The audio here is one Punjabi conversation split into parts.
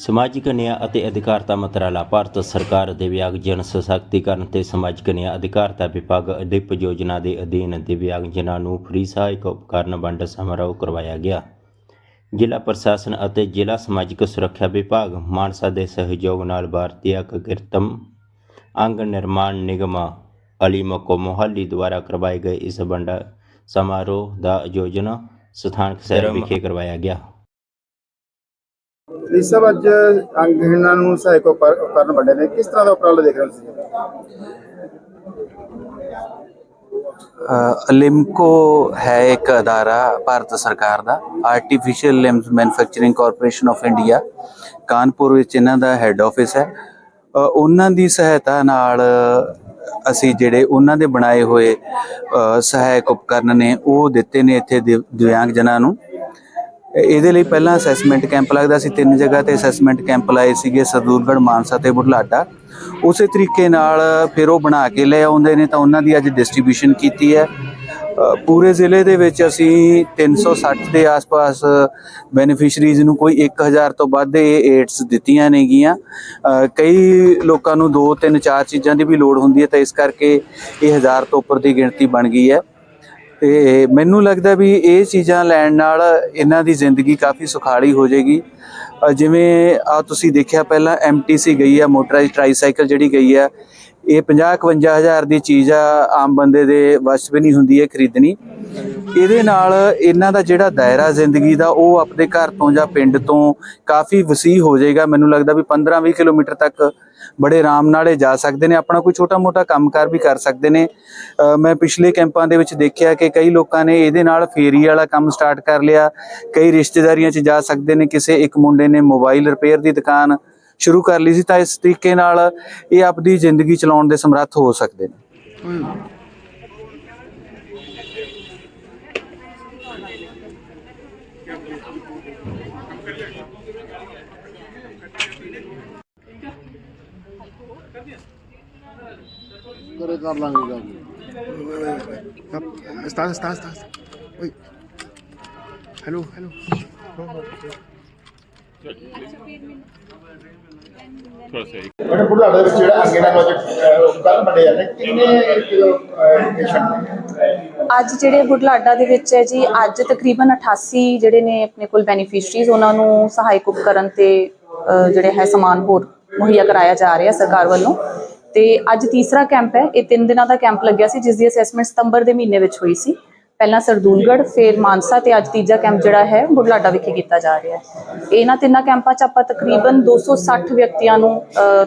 ਸਮਾਜਿਕ ਨਿਆਂ ਅਤੇ ਅਧਿਕਾਰਤਾ ਮੰਤਰਾਲਾ ਭਾਰਤ ਸਰਕਾਰ ਦਿਵਿਆਂਗ ਜਨ ਸਸ਼ਕਤੀਕਰਨ ਤੇ ਸਮਾਜਿਕ ਨਿਆਂ ਅਧਿਕਾਰਤਾ ਵਿਭਾਗ ਅਧਿਪ ਯੋਜਨਾ ਦੇ ਅਧੀਨ ਦਿਵਿਆਂਗ ਜਨਾਂ ਨੂੰ ਫ੍ਰੀ ਸਹਾਇਕ ਉਪਕਰਨ ਵੰਡ ਸਮਾਰੋਹ ਕਰਵਾਇਆ ਗਿਆ। ਜ਼ਿਲ੍ਹਾ ਪ੍ਰਸ਼ਾਸਨ ਅਤੇ ਜ਼ਿਲ੍ਹਾ ਸਮਾਜਿਕ ਸੁਰੱਖਿਆ ਵਿਭਾਗ ਮਾਨਸਾ ਦੇ ਸਹਿਯੋਗ ਨਾਲ ਭਾਰਤੀ ਕਿਰਤਮ ਅੰਗ ਨਿਰਮਾਣ ਨਿਗਮ ਅਲੀਮਕੋ ਮੋਹਾਲੀ ਦੁਆਰਾ ਕਰਵਾਏ ਗਏ ਇਸ ਵੰਡ ਸਮਾਰੋਹ ਦਾ ਆਯੋਜਨ ਸਥਾਨਕ ਸ਼ਹਿਰ ਵਿਖੇ ਕਰਵਾਇਆ ਗਿਆ। ਇਸ ਸਭ ਅੱਜ ਅੰਗਹੀਣਾਂ ਨੂੰ ਸਹਾਇਕ ਉਪਕਰਨ ਵੰਡੇ ਨੇ। ਕਿਸ ਤਰ੍ਹਾਂ ਦਾ ਉਪਰਾਲਾ ਦੇਖ ਰਹੇ ਹੋ ਤੁਸੀਂ? ਲਿਮਕੋ ਹੈ ਇੱਕ ਅਦਾਰਾ ਭਾਰਤ ਸਰਕਾਰ ਦਾ artificial limbs manufacturing corporation of India Kanpur ਵਿੱਚ ਇਹਨਾਂ ਦਾ ਹੈੱਡ ਆਫਿਸ ਹੈ। ਉਹਨਾਂ ਦੀ ਸਹਾਇਤਾ ਨਾਲ ਅਸੀਂ ਜਿਹੜੇ ਉਹਨਾਂ ਦੇ ਬਣਾਏ ਹੋਏ ਸਹਾਇਕ ਉਪਕਰਨ ਨੇ, ਉਹ ਦਿੱਤੇ ਨੇ ਇੱਥੇ ਦਿਵ- ਦਿਵਿਆਂਗ ਜਨਾਂ ਨੂੰ। ਇਹਦੇ ਲਈ ਪਹਿਲਾਂ ਅਸੈਸਮੈਂਟ ਕੈਂਪ ਲੱਗਦਾ ਸੀ, ਤਿੰਨ ਜਗ੍ਹਾ ਤੇ ਅਸੈਸਮੈਂਟ ਕੈਂਪ ਲਾਏ ਸੀਗੇ, ਸਰਦੂਲਗੜ੍ਹ, ਮਾਨਸਾ ਤੇ ਬੁਢਲਾਡਾ। ਉਸੇ ਤਰੀਕੇ ਨਾਲ ਫਿਰ ਉਹ ਬਣਾ ਕੇ ਲੈ ਆਉਂਦੇ ਨੇ, ਤਾਂ ਉਹਨਾਂ ਦੀ ਅੱਜ ਡਿਸਟ੍ਰੀਬਿਊਸ਼ਨ ਕੀਤੀ ਹੈ। ਪੂਰੇ ਜ਼ਿਲ੍ਹੇ ਦੇ ਵਿੱਚ ਅਸੀਂ 360 ਦੇ ਆਸ-ਪਾਸ ਬੈਨੀਫੀਸ਼ਰੀਜ਼ ਨੂੰ ਕੋਈ 1000 ਤੋਂ ਵੱਧ ਇਹ ਏਡਸ ਦਿੱਤੀਆਂ ਨੇਗੀਆਂ। ਕਈ ਲੋਕਾਂ ਨੂੰ 2 3 4 ਚੀਜ਼ਾਂ ਦੀ ਵੀ ਲੋੜ ਹੁੰਦੀ ਹੈ, ਤਾਂ ਇਸ ਕਰਕੇ ਇਹ 1000 ਤੋਂ ਉੱਪਰ ਦੀ ਗਿਣਤੀ ਬਣ ਗਈ ਹੈ। ਤੇ ਮੈਨੂੰ ਲੱਗਦਾ ਵੀ ਇਹ ਚੀਜ਼ਾਂ ਲੈਣ ਨਾਲ ਇਹਨਾਂ ਦੀ ਜ਼ਿੰਦਗੀ ਕਾਫੀ ਸੁਖਾਲੀ ਹੋ ਜਾਏਗੀ। ਜਿਵੇਂ ਆ ਤੁਸੀਂ ਦੇਖਿਆ ਪਹਿਲਾਂ ਐਮਟੀਸੀ ਗਈ ਆ ਮੋਟਰਾਈਜ਼ਡ ਟ੍ਰਾਈਸਾਈਕਲ ਜਿਹੜੀ ਗਈ ਆ, ਇਹ 50 51 ਹਜ਼ਾਰ ਦੀ ਚੀਜ਼ ਆ, ਆਮ ਬੰਦੇ ਦੇ ਵਸ ਵੀ ਨਹੀਂ ਹੁੰਦੀ ਹੈ ਖਰੀਦਣੀ। ਇਹਦੇ ਨਾਲ ਇਹਨਾਂ ਦਾ ਜਿਹੜਾ ਦਾਇਰਾ ਜ਼ਿੰਦਗੀ ਦਾ, ਉਹ ਆਪਣੇ ਘਰ ਤੋਂ ਜਾਂ ਪਿੰਡ ਤੋਂ ਕਾਫੀ ਵਸੀ ਹੋ ਜਾਏਗਾ। ਮੈਨੂੰ ਲੱਗਦਾ ਵੀ 15 20 ਕਿਲੋਮੀਟਰ ਤੱਕ ਬੜੇ ਆਰਾਮ ਨਾਲ ਇਹ ਜਾ ਸਕਦੇ ਨੇ, ਆਪਣਾ ਕੋਈ ਛੋਟਾ-ਮੋਟਾ ਕੰਮਕਾਰ ਵੀ ਕਰ ਸਕਦੇ ਨੇ। ਮੈਂ ਪਿਛਲੇ ਕੈਂਪਾਂ ਦੇ ਵਿੱਚ ਦੇਖਿਆ ਕਿ ਕਈ ਲੋਕਾਂ ਨੇ ਇਹਦੇ ਨਾਲ ਫੇਰੀ ਵਾਲਾ ਕੰਮ ਸਟਾਰਟ ਕਰ ਲਿਆ। ਕਈ ਰਿਸ਼ਤੇਦਾਰੀਆਂ 'ਚ ਜਾ ਸਕਦੇ ਨੇ, ਕਿਸੇ ਇੱਕ ਮੁੰਡੇ ਨੇ ਮੋਬਾਈਲ ਰਿਪੇਅਰ ਦੀ ਦੁਕਾਨ ਸ਼ੁਰੂ ਕਰ ਲਈ ਸੀ ਤਾਂ ਇਸ ਤਰੀਕੇ ਨਾਲ ਇਹ ਆਪਦੀ ਜ਼ਿੰਦਗੀ ਚਲਾਉਣ ਦੇ ਸਮਰੱਥ ਹੋ ਸਕਦੇ ਨੇ। ਕਰੇ ਲਾਂਗੇ ਗੱਲ ਸਟਾਰਟ ਸਟਾਰਟ ਸਟਾਰਟ ਓਏ। Hello hello. ਮੈਡਮ ਬੁਢਲਾਡਾ ਦੇ ਵਿੱਚ ਜਿਹੜਾ ਨੂੰ ਅੱਜ ਅਹ, ਉਪਕਰਨ ਵੰਡੇ ਜਾਂਦੇ। ਕਿੰਨੇ ਕਿਲੋ ਪੇਸ਼ੈਂਟ ਨੇ? ਅੱਜ ਜਿਹੜੇ ਬੁਢਲਾਡਾ ਦੇ ਵਿੱਚ ਹੈ ਜੀ ਅੱਜ ਤਕਰੀਬਨ 88 ਜਿਹੜੇ ਨੇ ਆਪਣੇ ਕੋਲ ਬੈਨੀਫੀਸ਼ਰੀਜ਼ ਉਹਨਾਂ ਨੂੰ ਸਹਾਇਕ ਉਪਕਰਨ ਤੇ ਜਿਹੜੇ ਹੈ ਸਮਾਨ ਹੋਰ ਮੁਹੱਈਆ ਕਰਾਇਆ ਜਾ ਰਿਹਾ ਸਰਕਾਰ ਵੱਲੋਂ। ਤੇ ਅੱਜ ਤੀਸਰਾ ਕੈਂਪ ਹੈ। ਇਹ 3 ਦਿਨਾਂ ਦਾ ਕੈਂਪ ਲੱਗਿਆ ਸੀ ਜਿਸ ਦੀ ਅਸੈਸਮੈਂਟ ਸਤੰਬਰ ਦੇ ਮਹੀਨੇ ਵਿੱਚ ਹੋਈ ਸੀ। ਪਹਿਲਾਂ ਸਰਦੂਲਗੜ੍ਹ, ਫਿਰ ਮਾਨਸਾ ਤੇ ਅੱਜ ਤੀਜਾ ਕੈਂਪ ਜਿਹੜਾ ਹੈ ਬੁਢਲਾਡਾ ਵਿਖੇ ਕੀਤਾ ਜਾ ਰਿਹਾ ਹੈ। ਇਹਨਾਂ ਤਿੰਨਾਂ ਕੈਂਪਾਂ 'ਚ ਆਪਾਂ ਤਕਰੀਬਨ 260 ਵਿਅਕਤੀਆਂ ਨੂੰ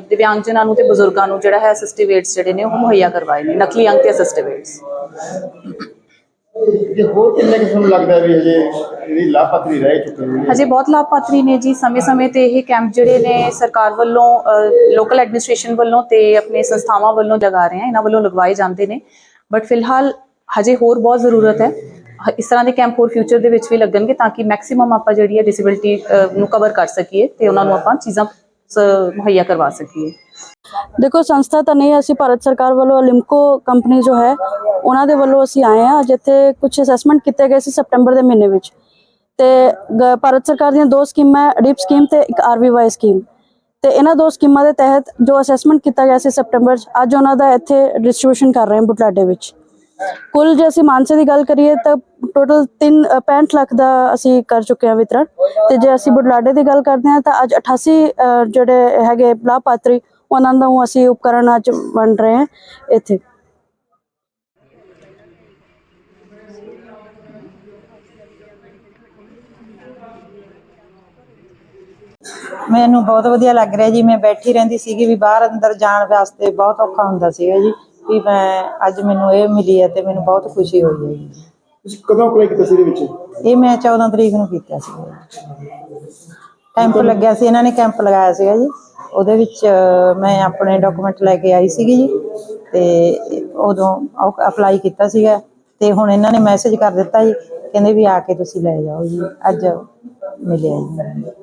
ਦਿਵਿਆਂਗਜਨਾਂ ਨੂੰ ਤੇ ਬਜ਼ੁਰਗਾਂ ਨੂੰ ਜਿਹੜਾ ਹੈ ਅਸਿਸਟਿਵ ਏਡਸ ਜਿਹੜੇ ਨੇ, ਉਹ ਮੁਹੱਈਆ ਕਰਵਾਏ ਨੇ। ਨਕਲੀ ਅੰਗ ਤੇ ਅਸਿਸਟਿਵ ਏਡਸ ਜੇ ਹੋਰ ਕਿੰਨੇ ਕਿਸਮ ਲੱਗਦਾ ਵੀ ਹਜੇ ਇਹਦੀ ਲਾਭਪਾਤਰੀ ਰਹਿ ਚੁੱਕੇ ਨੇ ਹਜੇ ਬਹੁਤ ਲਾਭਪਾਤਰੀ ਨੇ ਜੀ। ਸਮੇਂ-ਸਮੇਂ ਤੇ ਇਹ ਕੈਂਪ ਜਿਹੜੇ ਨੇ ਸਰਕਾਰ ਵੱਲੋਂ ਲੋਕਲ ਐਡਮਿਨਿਸਟ੍ਰੇਸ਼ਨ ਵੱਲੋਂ ਤੇ ਆਪਣੇ ਸੰਸਥਾਵਾਂ ਵੱਲੋਂ ਲਗਾ ਰਹੇ ਆ। ਇਹਨਾਂ ਵੱਲੋਂ ਲਗਵਾਏ ਜਾਂਦੇ ਨੇ। ਬਟ ਫਿਲਹਾਲ ਹਜੇ ਹੋਰ ਬਹੁਤ ਜ਼ਰੂਰਤ ਹੈ। ਇਸ ਤਰ੍ਹਾਂ ਦੇ ਕੈਂਪ ਹੋਰ ਫਿਊਚਰ ਦੇ ਵਿੱਚ ਵੀ ਲੱਗਣਗੇ ਤਾਂ ਕਿ ਮੈਕਸਿਮਮ ਆਪਾਂ ਜਿਹੜੀ ਹੈ ਡਿਸੇਬਿਲਟੀ ਨੂੰ ਕਵਰ ਕਰ ਸਕੀਏ ਤੇ ਉਹਨਾਂ ਨੂੰ ਆਪਾਂ ਚੀਜ਼ਾਂ ਮੁਹੱਈਆ ਕਰਵਾ ਸਕੀਏ। ਦੇਖੋ, ਸੰਸਥਾ ਤਾਂ ਨਹੀਂ, ਅਸੀਂ ਭਾਰਤ ਸਰਕਾਰ ਵੱਲੋਂ ਲਿਮਕੋ ਕੰਪਨੀ ਜੋ ਹੈ, ਉਹਨਾਂ ਦੇ ਵੱਲੋਂ ਅਸੀਂ ਆਏ ਹਾਂ। ਜਿੱਥੇ ਕੁਝ ਅਸੈਸਮੈਂਟ ਕੀਤੇ ਗਏ ਸੀ ਸਪਟੈਂਬਰ ਦੇ ਮਹੀਨੇ ਵਿੱਚ। ਤੇ ਭਾਰਤ ਸਰਕਾਰ ਦੀਆਂ ਦੋ ਸਕੀਮਾਂ ਡਿਪ ਸਕੀਮ ਤੇ ਇੱਕ ਆਰਵੀਵਾਈ ਸਕੀਮ। ਤੇ ਇਹਨਾਂ ਦੋ ਸਕੀਮਾਂ ਦੇ ਤਹਿਤ ਜੋ ਅਸੈਸਮੈਂਟ ਕੀਤਾ ਗਿਆ ਸੀ ਸਪਟੈਂਬਰ ਅੱਜ ਉਹਨਾਂ ਦਾ ਇੱਥੇ ਡਿਸਟ੍ਰੀਬਿਊਸ਼ਨ ਕਰ ਰਹੇ ਹਾਂ ਬੁਢਲਾਡੇ ਵਿੱਚ। ਕੁੱਲ ਜੇ ਅਸੀਂ ਮਾਨਸੇ ਦੀ ਗੱਲ ਕਰੀਏ ਤਾਂ ਟੋਟਲ 3 65 ਲੱਖ ਦਾ ਅਸੀਂ ਕਰ ਚੁੱਕੇ ਹਾਂ ਵਿਤਰਨ ਤੇ ਜੇ ਅਸੀਂ ਬੁਢਲਾਡੇ ਦੀ ਗੱਲ ਕਰਦੇ ਹਾਂ ਤਾਂ ਅੱਜ 88 ਜਿਹੜੇ ਹੈਗੇ ਲਾਭਪਾਤਰੀ ਉਹਨਾਂ ਨੂੰ ਅਸੀਂ ਉਪਕਰਨ ਅੱਜ ਵੰਡ ਰਹੇ ਹਾਂ ਇੱਥੇ। ਮੈਨੂੰ ਬਹੁਤ ਵਧੀਆ ਲੱਗ ਰਿਹਾ ਜੀ। ਮੈਂ ਬੈਠੀ ਰਹਿੰਦੀ ਸੀਗੀ ਵੀ ਬਾਹਰ ਅੰਦਰ ਜਾਣ ਵਾਸਤੇ ਬਹੁਤ ਔਖਾ ਹੁੰਦਾ ਸੀਗਾ ਜੀ ਵੀ ਮੈਂ ਅੱਜ ਮੈਨੂੰ ਇਹ ਮਿਲੀ ਹੈ ਤੇ ਮੈਨੂੰ ਬਹੁਤ ਖੁਸ਼ੀ ਹੋਈ ਹੈ ਜੀ। ਤੁਸੀਂ ਕਦੋਂ ਅਪਲਾਈ ਕੀਤਾ ਸੀ ਇਹਦੇ ਵਿੱਚ? ਇਹ ਮੈਂ 14 ਤਰੀਕ ਨੂੰ ਕੀਤਾ ਸੀ ਕੈਂਪ ਲੱਗਿਆ ਸੀ। ਇਹਨਾਂ ਨੇ ਕੈਂਪ ਲਗਾਇਆ ਸੀਗਾ ਜੀ। ਉਹਦੇ ਵਿੱਚ ਮੈਂ ਆਪਣੇ ਡਾਕੂਮੈਂਟ ਲੈ ਕੇ ਆਈ ਸੀਗੀ ਜੀ, ਤੇ ਉਦੋਂ ਅਪਲਾਈ ਕੀਤਾ ਸੀਗਾ, ਤੇ ਹੁਣ ਇਹਨਾਂ ਨੇ ਮੈਸੇਜ ਕਰ ਦਿੱਤਾ ਜੀ, ਕਹਿੰਦੇ ਵੀ ਆ ਕੇ ਤੁਸੀਂ ਲੈ ਜਾਓ ਜੀ, ਅੱਜ ਮਿਲਿਆ ਜੀ ਮੈਨੂੰ।